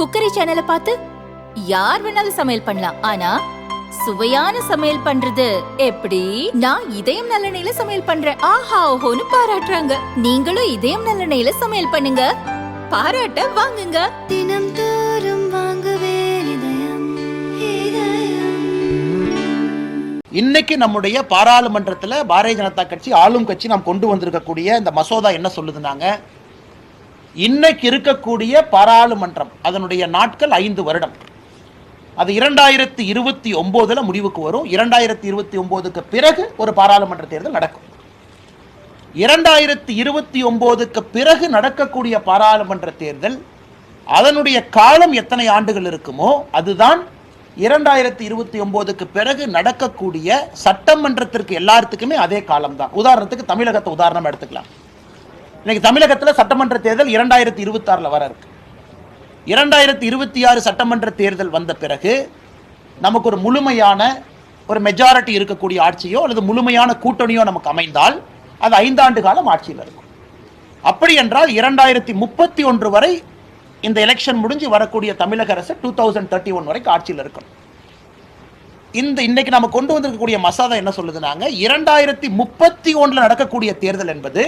Cookery சேனலை பார்த்து யார் வேணாலும் சமையல் பண்ணலாம். ஆனா சுவையான சமையல் பண்றது எப்படி? நான் இதயம் நல்லெண்ணெயில சமையல் பண்றேன். ஆஹா ஓஹோன்னு பாராட்டுறாங்க. நீங்களும் இதயம் நல்லெண்ணெயில சமையல் பண்ணுங்க. பாராட்ட வாங்குங்க. தினம் தோறும் வாங்குவே இதயம் இதயம். இன்னைக்கு நம்முடைய பாராளுமன்றத்தில் பாரதிய ஜனதா கட்சி ஆளும் கட்சி நாம் கொண்டு வந்திருக்கக்கூடிய இந்த மசோதா என்ன சொல்லுதுனாங்க இன்னைக்கு இருக்கக்கூடிய பாராளுமன்றம் அதனுடைய நாட்கள் ஐந்து வருடம். அது இரண்டாயிரத்தி இருபத்தி ஒம்போதில் முடிவுக்கு வரும். இரண்டாயிரத்தி இருபத்தி ஒம்போதுக்கு பிறகு ஒரு பாராளுமன்ற தேர்தல் நடக்கும். இரண்டாயிரத்தி இருபத்தி ஒம்போதுக்கு பிறகு நடக்கக்கூடிய பாராளுமன்ற தேர்தல் அதனுடைய காலம் எத்தனை ஆண்டுகள் இருக்குமோ அதுதான் இரண்டாயிரத்தி இருபத்தி ஒம்போதுக்கு பிறகு நடக்கக்கூடிய சட்டமன்றத்திற்கு எல்லாத்துக்குமே அதே காலம்தான். உதாரணத்துக்கு தமிழகத்தை உதாரணம் எடுத்துக்கலாம். இன்னைக்கு தமிழகத்தில் சட்டமன்ற தேர்தல் இரண்டாயிரத்தி இருபத்தாறில் வர இருக்கு. இரண்டாயிரத்தி இருபத்தி ஆறு சட்டமன்ற தேர்தல் வந்த பிறகு நமக்கு ஒரு முழுமையான ஒரு மெஜாரிட்டி இருக்கக்கூடிய ஆட்சியோ அல்லது முழுமையான கூட்டணியோ நமக்கு அமைந்தால் அது ஐந்தாண்டு காலம் ஆட்சியில் இருக்கும். அப்படி என்றால் இரண்டாயிரத்தி முப்பத்தி ஒன்று வரை இந்த எலெக்ஷன் முடிஞ்சு வரக்கூடிய தமிழக அரசு டூ தௌசண்ட் தேர்ட்டி ஒன் வரைக்கும் ஆட்சியில் இருக்கணும். இந்த இன்னைக்கு நம்ம கொண்டு வந்திருக்கக்கூடிய மசோதா என்ன சொல்லுதுனாங்க? இரண்டாயிரத்தி முப்பத்தி ஒன்றில் நடக்கக்கூடிய தேர்தல் என்பது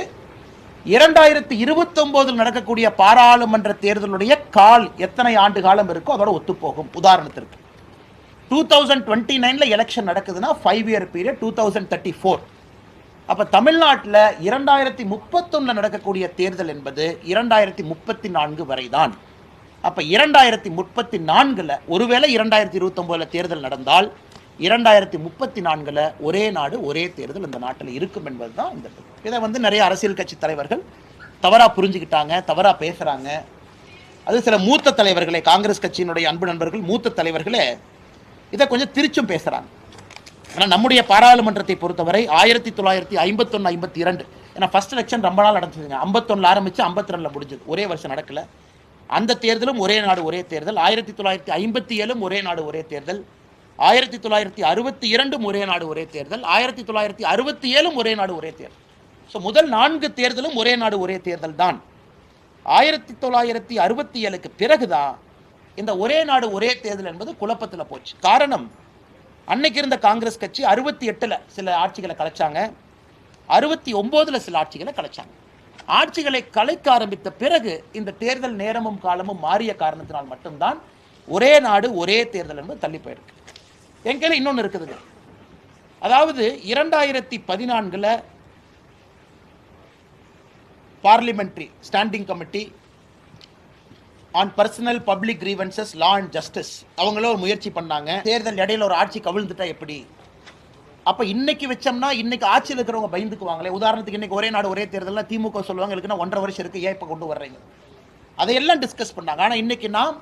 இரண்டாயிரத்தி இருபத்தொம்போதில் நடக்கக்கூடிய பாராளுமன்ற தேர்தலுடைய கால் எத்தனை ஆண்டு காலம் இருக்கோ அதோட ஒத்துப்போகும். உதாரணத்திற்கு டூ தௌசண்ட் டுவெண்ட்டி நைனில் எலெக்ஷன் நடக்குதுன்னா five year period two thousand thirty four அப்போ தமிழ்நாட்டில் இரண்டாயிரத்தி முப்பத்தொன்னில் நடக்கக்கூடிய தேர்தல் என்பது இரண்டாயிரத்தி முப்பத்தி நான்கு வரை தான் அப்போ இரண்டாயிரத்தி முப்பத்தி நான்கில் ஒருவேளை இரண்டாயிரத்தி இருபத்தொம்போதில் தேர்தல் நடந்தால் இரண்டாயிரத்தி முப்பத்தி நான்கில் ஒரே நாடு ஒரே தேர்தல் இந்த நாட்டில் இருக்கும் என்பது தான் இந்த இதை வந்து நிறைய அரசியல் கட்சி தலைவர்கள் தவறாக புரிஞ்சுக்கிட்டாங்க தவறாக பேசுகிறாங்க அது சில மூத்த தலைவர்களே காங்கிரஸ் கட்சியினுடைய அன்பு நண்பர்கள் மூத்த தலைவர்களே இதை கொஞ்சம் திரிச்சும் பேசுகிறாங்க ஆனால் நம்முடைய பாராளுமன்றத்தை பொறுத்தவரை ஆயிரத்தி தொள்ளாயிரத்தி ஐம்பத்தொன்று ஐம்பத்தி இரண்டு ஏன்னா ஃபர்ஸ்ட் எலெக்ஷன் ரொம்ப நாள் நடந்துச்சுங்க. ஐம்பத்தொன்னில் ஆரம்பித்து ஐம்பத்தி ரெண்டில் முடிஞ்சது. ஒரே வருஷம் நடக்கல. அந்த தேர்தலும் ஒரே நாடு ஒரே தேர்தல். ஆயிரத்தி தொள்ளாயிரத்தி ஐம்பத்தி ஏழும் ஒரே நாடு ஒரே தேர்தல். ஆயிரத்தி தொள்ளாயிரத்தி அறுபத்தி இரண்டும் ஒரே நாடு ஒரே தேர்தல். ஆயிரத்தி தொள்ளாயிரத்தி அறுபத்தி ஏழும் ஒரே நாடு ஒரே தேர்தல். ஸோ முதல் நான்கு தேர்தலும் ஒரே நாடு ஒரே தேர்தல் தான். ஆயிரத்தி தொள்ளாயிரத்தி அறுபத்தி ஏழுக்கு பிறகுதான் இந்த ஒரே நாடு ஒரே தேர்தல் என்பது குழப்பத்தில் போச்சு. காரணம் அன்னைக்கு இருந்த காங்கிரஸ் கட்சி அறுபத்தி எட்டில் சில ஆட்சிகளை கலைச்சாங்க. அறுபத்தி ஒம்போதில் சில ஆட்சிகளை கலைச்சாங்க. ஆட்சிகளை கலைக்க ஆரம்பித்த பிறகு இந்த தேர்தல் நேரமும் காலமும் மாறிய காரணத்தினால் மட்டும்தான் ஒரே நாடு ஒரே தேர்தல் என்பது தள்ளி போயிருக்கு. என் கையில் இன்னொன்று இருக்குதுங்க. அதாவது இரண்டாயிரத்தி பதினான்கில் parliamentary standing committee on personnel public grievances law and justice அவங்களும் ஒரு முயற்சி பண்ணாங்க. தேர்தல் இடையில ஒரு ஆட்சி கவிழ்ந்துட்டா எப்படி? அப்போ இன்னைக்கு வச்சோம்னா இன்னைக்கு ஆட்சியில் இருக்கிறவங்க பயந்துக்குவாங்களே. உதாரணத்துக்கு இன்னைக்கு ஒரே நாடு ஒரே தேர்தலில் திமுக சொல்லுவாங்க இருக்குன்னா ஒன்றரை வருஷம் இருக்கு ஏன் இப்போ கொண்டு வர்றீங்க? அதையெல்லாம் டிஸ்கஸ் பண்ணாங்க. ஆனால் இன்னைக்கு நாம்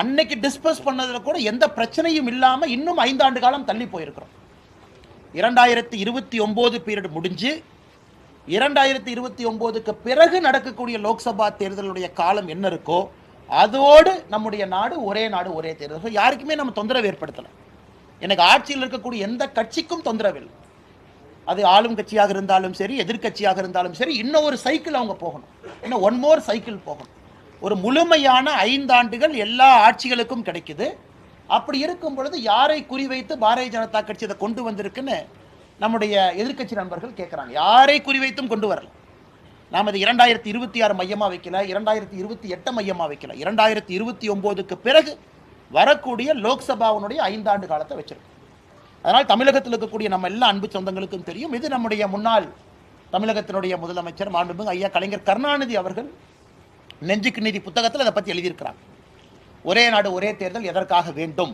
அன்னைக்கு டிஸ்பஸ் பண்ணதில் கூட எந்த பிரச்சனையும் இல்லாமல் இன்னும் ஐந்தாண்டு காலம் தள்ளி போயிருக்கிறோம். இரண்டாயிரத்தி இருபத்தி ஒம்பது பீரியட் முடிஞ்சு இரண்டாயிரத்தி இருபத்தி ஒம்போதுக்கு பிறகு நடக்கக்கூடிய லோக்சபா தேர்தலுடைய காலம் என்ன இருக்கோ அதோடு நம்முடைய நாடு ஒரே நாடு ஒரே தேர்தல். யாருக்குமே நம்ம தொந்தரவு ஏற்படுத்தலை. எனக்கு ஆட்சியில் இருக்கக்கூடிய எந்த கட்சிக்கும் தொந்தரவு இல்லை. அது ஆளும் கட்சியாக இருந்தாலும் சரி எதிர்க்கட்சியாக இருந்தாலும் சரி இன்னும் ஒரு சைக்கிள் அவங்க போகணும். இன்னும் ஒன் மோர் சைக்கிள் போகணும். ஒரு முழுமையான ஐந்தாண்டுகள் எல்லா ஆட்சிகளுக்கும் கிடைக்குது. அப்படி இருக்கும் பொழுது யாரை குறிவைத்து பாரதிய ஜனதா கட்சி இதை கொண்டு வந்திருக்குன்னு நம்முடைய எதிர்க்கட்சி நண்பர்கள் கேட்குறாங்க. யாரை குறிவைத்தும் கொண்டு வரல. நாம் இது இரண்டாயிரத்தி இருபத்தி ஆறு மையமாக வைக்கல இரண்டாயிரத்தி இருபத்தி எட்டு மையமாக வைக்கல இரண்டாயிரத்தி இருபத்தி ஒம்போதுக்கு பிறகு வரக்கூடிய லோக்சபாவினுடைய ஐந்தாண்டு காலத்தை வச்சிருக்கோம். அதனால் தமிழகத்தில் இருக்கக்கூடிய நம்ம எல்லா அன்பு சொந்தங்களுக்கும் தெரியும். இது நம்முடைய முன்னாள் தமிழகத்தினுடைய முதலமைச்சர் மாண்புமிகு ஐயா கலைஞர் கருணாநிதி அவர்கள் நெஞ்சுக்கு நீதி புத்தகத்தில் அதை பற்றி எழுதியிருக்கிறாங்க. ஒரே நாடு ஒரே தேர்தல் எதற்காக வேண்டும்?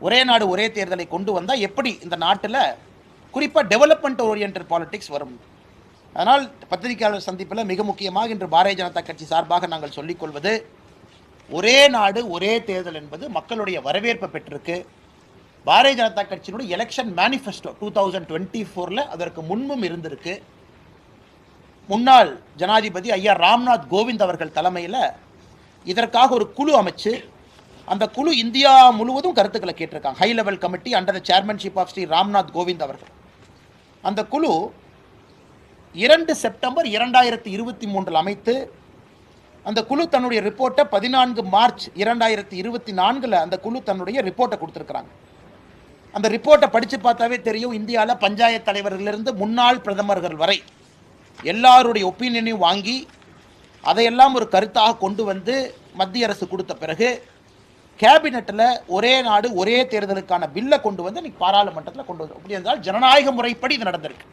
ஒரே நாடு ஒரே தேர்தலை கொண்டு வந்தால் எப்படி இந்த நாட்டில் குறிப்பாக டெவலப்மெண்ட் ஓரியன்ட் பாலிடிக்ஸ் வரும்? அதனால் பத்திரிகையாளர் சந்திப்பில் மிக முக்கியமாக இன்று பாரதிய ஜனதா கட்சி சார்பாக நாங்கள் சொல்லிக்கொள்வது ஒரே நாடு ஒரே தேர்தல் என்பது மக்களுடைய வரவேற்பை பெற்றிருக்கு. பாரதிய ஜனதா கட்சியினுடைய election manifesto two thousand twenty ஃபோரில் அதற்கு முன்பும் இருந்திருக்கு. முன்னாள் ஜனாதிபதி ஐயா ராம்நாத் கோவிந்த் அவர்கள் தலைமையில் இதற்காக ஒரு குழு அமைச்சு அந்த குழு இந்தியா முழுவதும் கருத்துக்களை கேட்டிருக்காங்க. High level committee under the chairmanship of Shri Ramnath Kovind அவர்கள். அந்த குழு இரண்டு செப்டம்பர் இரண்டாயிரத்தி இருபத்தி மூன்றில் அமைத்து அந்த குழு தன்னுடைய ரிப்போர்ட்டை பதினான்கு மார்ச் இரண்டாயிரத்தி இருபத்தி நான்கில் அந்த குழு தன்னுடைய ரிப்போர்ட்டை கொடுத்துருக்குறாங்க. அந்த ரிப்போர்ட்டை படித்து பார்த்தாவே தெரியும் இந்தியாவில் பஞ்சாயத்து தலைவர்களிலிருந்து முன்னாள் பிரதமர்கள் வரை எல்லாருடைய ஒப்பீனியனையும் வாங்கி அதையெல்லாம் ஒரு கருத்தாக கொண்டு வந்து மத்திய அரசு கொடுத்த பிறகு கேபினெட்டில் ஒரே நாடு ஒரே தேர்தலுக்கான பில்லை கொண்டு வந்து இன்னைக்கு பாராளுமன்றத்தில் கொண்டு வந்து அப்படி என்றால் ஜனநாயக முறைப்படி இது நடந்திருக்கு.